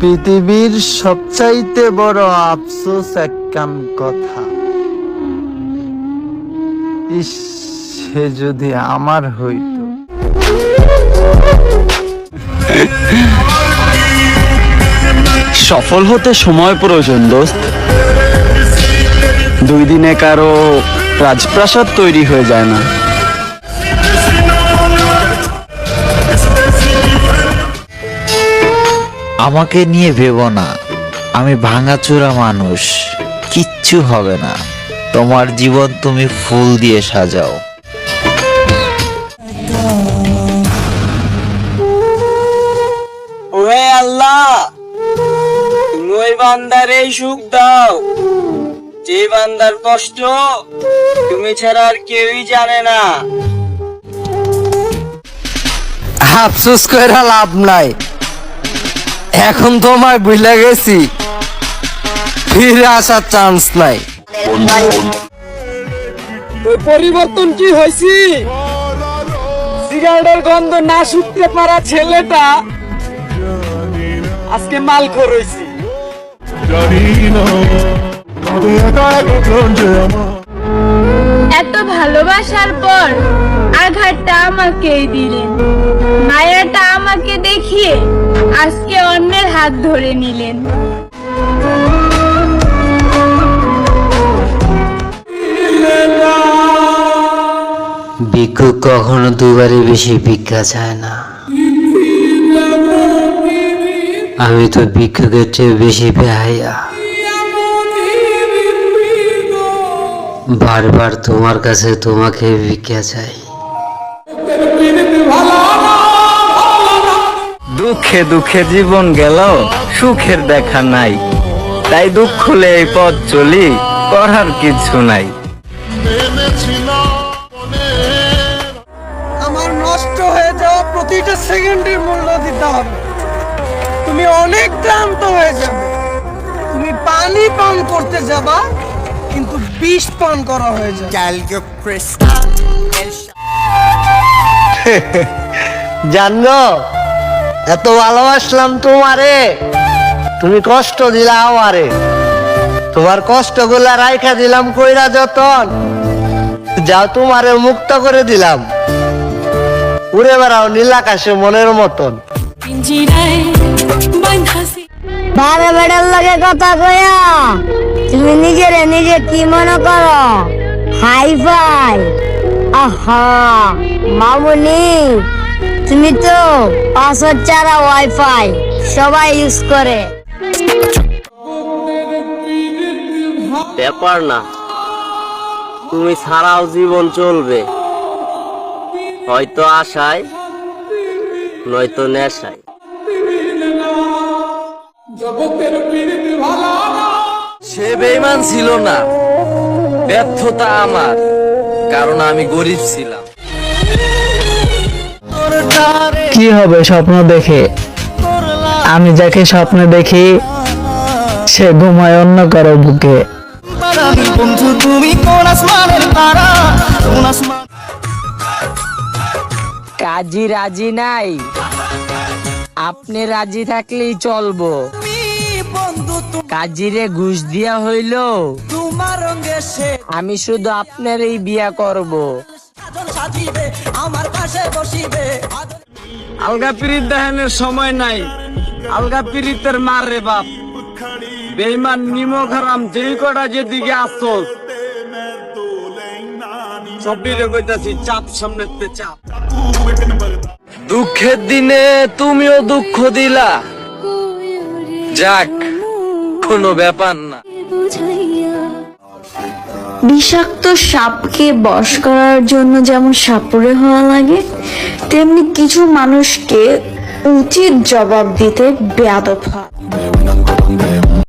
পৃথিবীর সবচাইতে বড় আফসোস একখান কথা। ইস, সে যদি আমার হইতো। সফল হতে সময় প্রয়োজন, দোস্ত। দুই দিনে কারও রাজপ্রাসাদ তৈরি হয়ে যায় না। আমাকে নিয়ে ভেবো না। আমি ভাঙাচোরা মানুষ কিচ্ছু হবে না। তোমার জীবন তুমি ফুল দিয়ে সাজাও। ওহে আল্লাহ তুমি ওই বান্দারে সুখ দাও। যে বান্দার কষ্ট তুমি ছাড়া আর কেউই জানে না। আফসোস করে লাভ নাই। এখন তোমায় ভুলে গেছি। ফিরে আসার চান্স নাই। পরিবর্তন কি হয়েছি? সিগারেটের গন্ধ না শুকতে পারা ছেলেটা আজকে মাল করেছি এত ভালোবাসার পর আঘাতটা আমাকেই দিলেন। মায়াটা আমাকে দেখিয়ে আজকে অন্যের হাত ধরে নিলেন। ভিক্ষুক কখনো দুবারে বেশি ভিক্ষা চায় না। আমি তো ভিক্ষুকের চেয়ে বেশি বেহাইয়া বারবার তোমার কাছে তোমাকে ভিক্ষা চাই। দুঃখে দুঃখে জীবন গেল সুখের দেখা নাই। তাই দুঃখ হলে এই পথ চলি করার কিছু নাই। আমার নষ্ট হয়ে যাওয়া প্রতিটা সেকেন্ডের মূল্য দিতে হবে। তুমি অনেক ক্লান্ত হয়ে যাবে। তুমি পানি পান করতে যাবা কিন্তু বিষ পান করা হয়ে যাবে। জানো এত ভালোবাসলাম তোমারে। তুমি কষ্ট দিলা আমারে। তোমার কষ্টগুলা রাইখা দিলাম কইরা যতন। যাও তোমারে মুক্ত করে দিলাম। উড়ে বেড়াও নীল আকাশে মনের মতন। বারে বেড়ার লাগে কথা কয়া তুমি নিজের নিজে কি মনে করো? হাই ফাই আহা, মামুনি। তুমি তো পাসওয়ার্ড ছাড়া ওয়াইফাই সবাই ইউজ করে। ব্যাপার না। তুমি ছাড়াও জীবন চলবে। হয়তো আশায় নয়তো নেশায়। সে বেইমান ছিল না। ব্যর্থতা আমার কারণ আমি গরিব ছিলাম। কি হবে স্বপ্ন দেখে? আমি যাকে স্বপ্ন দেখি সে ঘুমায় অন্য কারও বুকে। কাজী রাজি নাই। আপনি রাজি থাকলেই চলবো। কাজীরে ঘুষ দিয়া হইল। আমি শুধু আপনার এই বিয়া করব। আলগা পিরিত দেখানোর সময় নাই। আলগা পিরিতের মার রে বাপ। বেইমান নিমক হারাম যেই কটা যেদিকে আসো সবিরে কইতাছি চাপ সামনে চাপ। দুঃখের দিনে তুমিও দুঃখ দিলা। যাক কোনো ব্যাপার না। বিষাক্ত সাপকে বশ করার জন্য যেমন সাপুরে হওয়া লাগে, তেমনি কিছু মানুষকে উচিত জবাব দিতে বেয়াদব হয়।